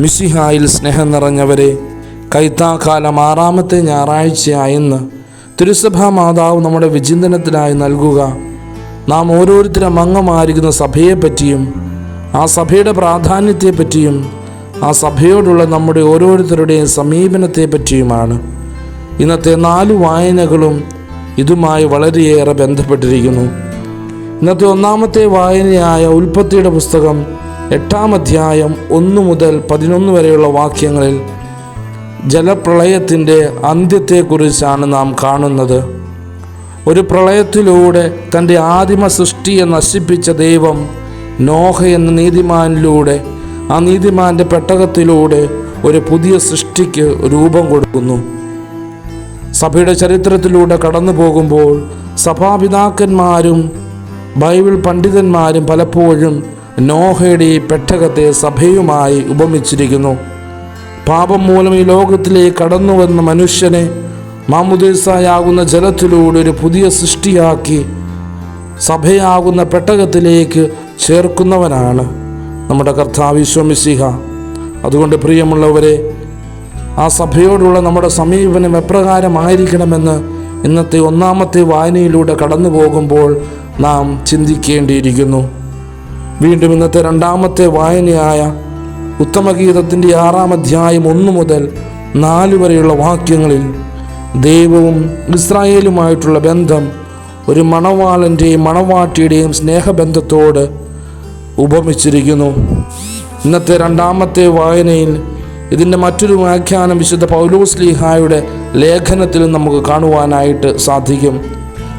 മിശിഹായിൽ സ്നേഹം നിറഞ്ഞവരെ കൈത്താക്കാലം ആറാമത്തെ ഞായറാഴ്ചയായെന്ന് തിരുസഭാ മാതാവ് നമ്മുടെ വിചിന്തനത്തിനായി നൽകുക. നാം ഓരോരുത്തരും അംഗമായിരിക്കുന്ന സഭയെപ്പറ്റിയും ആ സഭയുടെ പ്രാധാന്യത്തെപ്പറ്റിയും ആ സഭയോടുള്ള നമ്മുടെ ഓരോരുത്തരുടെയും സമീപനത്തെപ്പറ്റിയുമാണ്. ഇന്നത്തെ നാല് വായനകളും ഇതുമായി വളരെയേറെ ബന്ധപ്പെട്ടിരിക്കുന്നു. ഇന്നത്തെ ഒന്നാമത്തെ വായനയായ ഉൽപ്പത്തിയുടെ പുസ്തകം എട്ടാം അധ്യായം ഒന്ന് മുതൽ പതിനൊന്ന് വരെയുള്ള വാക്യങ്ങളിൽ ജലപ്രളയത്തിന്റെ അന്ത്യത്തെക്കുറിച്ചാണ് നാം കാണുന്നത്. ഒരു പ്രളയത്തിലൂടെ തന്റെ ആദിമ സൃഷ്ടിയെ നശിപ്പിച്ച ദൈവം നോഹ എന്ന നീതിമാനിലൂടെ ആ നീതിമാന്റെ പെട്ടകത്തിലൂടെ ഒരു പുതിയ സൃഷ്ടിക്ക് രൂപം കൊടുക്കുന്നു. സഭയുടെ ചരിത്രത്തിലൂടെ കടന്നു പോകുമ്പോൾ സഭാപിതാക്കന്മാരും ബൈബിൾ പണ്ഡിതന്മാരും പലപ്പോഴും നോഹയുടെ ഈ പെട്ടകത്തെ സഭയുമായി ഉപമിച്ചിരിക്കുന്നു. പാപം മൂലം ഈ ലോകത്തിലേക്ക് കടന്നു വന്ന മനുഷ്യനെ മാമുദീസായാകുന്ന ജലത്തിലൂടെ ഒരു പുതിയ സൃഷ്ടിയാക്കി സഭയാകുന്ന പെട്ടകത്തിലേക്ക് ചേർക്കുന്നവനാണ് നമ്മുടെ കർത്താവിശ്വമിസിഹ അതുകൊണ്ട് പ്രിയമുള്ളവരെ ആ സഭയോടുള്ള നമ്മുടെ സമീപനം എപ്രകാരമായിരിക്കണമെന്ന് ഇന്നത്തെ ഒന്നാമത്തെ വായനയിലൂടെ കടന്നു പോകുമ്പോൾ നാം ചിന്തിക്കേണ്ടിയിരിക്കുന്നു. വീണ്ടും ഇന്നത്തെ രണ്ടാമത്തെ വായനയായ ഉത്തമഗീതത്തിന്റെ ആറാം അധ്യായം ഒന്ന് മുതൽ നാല് വരെയുള്ള വാക്യങ്ങളിൽ ദൈവവും ഇസ്രായേലുമായിട്ടുള്ള ബന്ധം ഒരു മണവാളന്റെയും മണവാട്ടിയുടെയും സ്നേഹബന്ധത്തോട് ഉപമിച്ചിരിക്കുന്നു. ഇന്നത്തെ രണ്ടാമത്തെ വായനയിൽ ഇതിന്റെ മറ്റൊരു വ്യാഖ്യാനം വിശുദ്ധ പൗലോസ് ലീഹായുടെ ലേഖനത്തിൽ നമുക്ക് കാണുവാനായിട്ട് സാധിക്കും.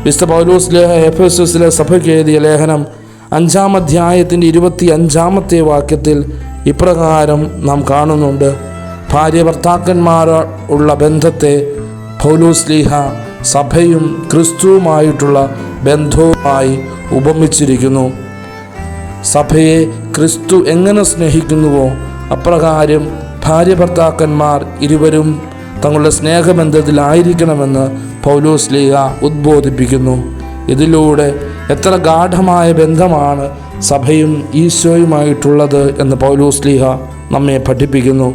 വിശുദ്ധ പൗലോസ് ലേഹ എഫ് എസ് എസിലെ സഭയ്ക്ക് എഴുതിയ ലേഖനം അഞ്ചാം അധ്യായത്തിന്റെ ഇരുപത്തി അഞ്ചാമത്തെ വാക്യത്തിൽ ഇപ്രകാരം നാം കാണുന്നുണ്ട്. ഭാര്യ ഭർത്താക്കന്മാരുള്ള ബന്ധത്തെ പൗലോസ് ലീഹ സഭയും ക്രിസ്തുവുമായിട്ടുള്ള ബന്ധവുമായി ഉപമിച്ചിരിക്കുന്നു. സഭയെ ക്രിസ്തു എങ്ങനെ സ്നേഹിക്കുന്നുവോ അപ്രകാരം ഭാര്യ ഭർത്താക്കന്മാർ ഇരുവരും തങ്ങളുടെ സ്നേഹബന്ധത്തിലായിരിക്കണമെന്ന് പൗലോസ് ലീഗ ഉദ്ബോധിപ്പിക്കുന്നു. ഇതിലൂടെ എത്ര ഗാഠമായ ബന്ധമാണ് സഭയും ഈശോയുമായിട്ടുള്ളത് എന്ന് പൗലോസ് ലീഹ നമ്മെ പഠിപ്പിക്കുന്നു.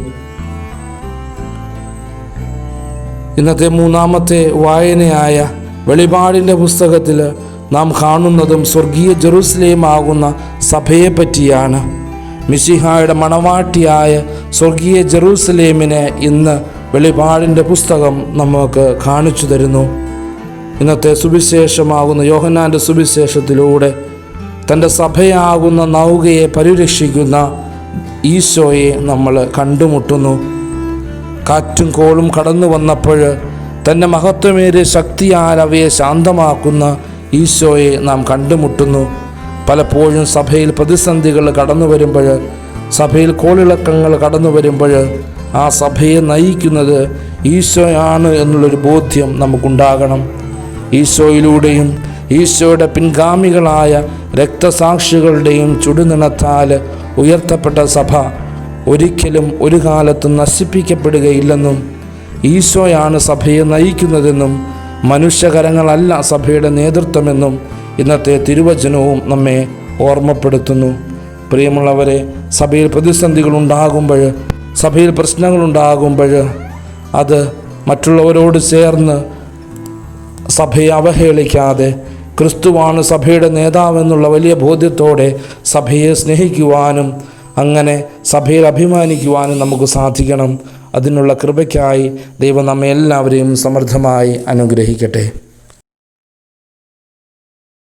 ഇന്നത്തെ മൂന്നാമത്തെ വായനയായ വെളിപാടിന്റെ പുസ്തകത്തിൽ നാം കാണുന്നതും സ്വർഗീയ ജെറൂസലേം ആകുന്ന സഭയെ പറ്റിയാണ് മിശിഹായുടെ മണവാട്ടിയായ സ്വർഗീയ ജെറൂസലേമിനെ ഇന്ന് വെളിപാടിന്റെ പുസ്തകം നമുക്ക് കാണിച്ചു തരുന്നു. ഇന്നത്തെ സുവിശേഷമാകുന്ന യോഹന്നാന്റെ സുവിശേഷത്തിലൂടെ തന്റെ സഭയാകുന്ന നൗകയെ പരിരക്ഷിക്കുന്ന ഈശോയെ നമ്മൾ കണ്ടുമുട്ടുന്നു. കാറ്റും കോളും കടന്നു വന്നപ്പോൾ തന്റെ മഹത്വമേറിയ ശക്തിയാൽ അവയെ ശാന്തമാക്കുന്ന ഈശോയെ നാം കണ്ടുമുട്ടുന്നു. പലപ്പോഴും സഭയിൽ പ്രതിസന്ധികൾ കടന്നു വരുമ്പോൾ സഭയിൽ കോളിളക്കങ്ങൾ കടന്നു വരുമ്പോൾ ആ സഭയെ നയിക്കുന്നത് ഈശോയാണ് എന്നുള്ളൊരു ബോധ്യം നമുക്കുണ്ടാകണം. ഈശോയിലൂടെയും ഈശോയുടെ പിൻഗാമികളായ രക്തസാക്ഷികളുടെയും ചുടുനിണത്താൽ ഉയർത്തപ്പെട്ട സഭ ഒരിക്കലും ഒരു കാലത്തും നശിപ്പിക്കപ്പെടുകയില്ലെന്നും ഈശോയാണ് സഭയെ നയിക്കുന്നതെന്നും മനുഷ്യകരങ്ങളല്ല സഭയുടെ നേതൃത്വമെന്നും ഇന്നത്തെ തിരുവചനവും നമ്മെ ഓർമ്മപ്പെടുത്തുന്നു. പ്രിയമുള്ളവരെ സഭയിൽ പ്രതിസന്ധികൾ ഉണ്ടാകുമ്പോൾ സഭയിൽ പ്രശ്നങ്ങളുണ്ടാകുമ്പോൾ അത് മറ്റുള്ളവരോട് ചേർന്ന് സഭയെ അവഹേളിക്കാതെ ക്രിസ്തുവാണ് സഭയുടെ നേതാവെന്നുള്ള വലിയ ബോധ്യത്തോടെ സഭയെ സ്നേഹിക്കുവാനും അങ്ങനെ സഭയിൽ അഭിമാനിക്കുവാനും നമുക്ക് സാധിക്കണം. അതിനുള്ള കൃപയ്ക്കായി ദൈവം നമ്മെ എല്ലാവരെയും സമൃദ്ധമായി അനുഗ്രഹിക്കട്ടെ.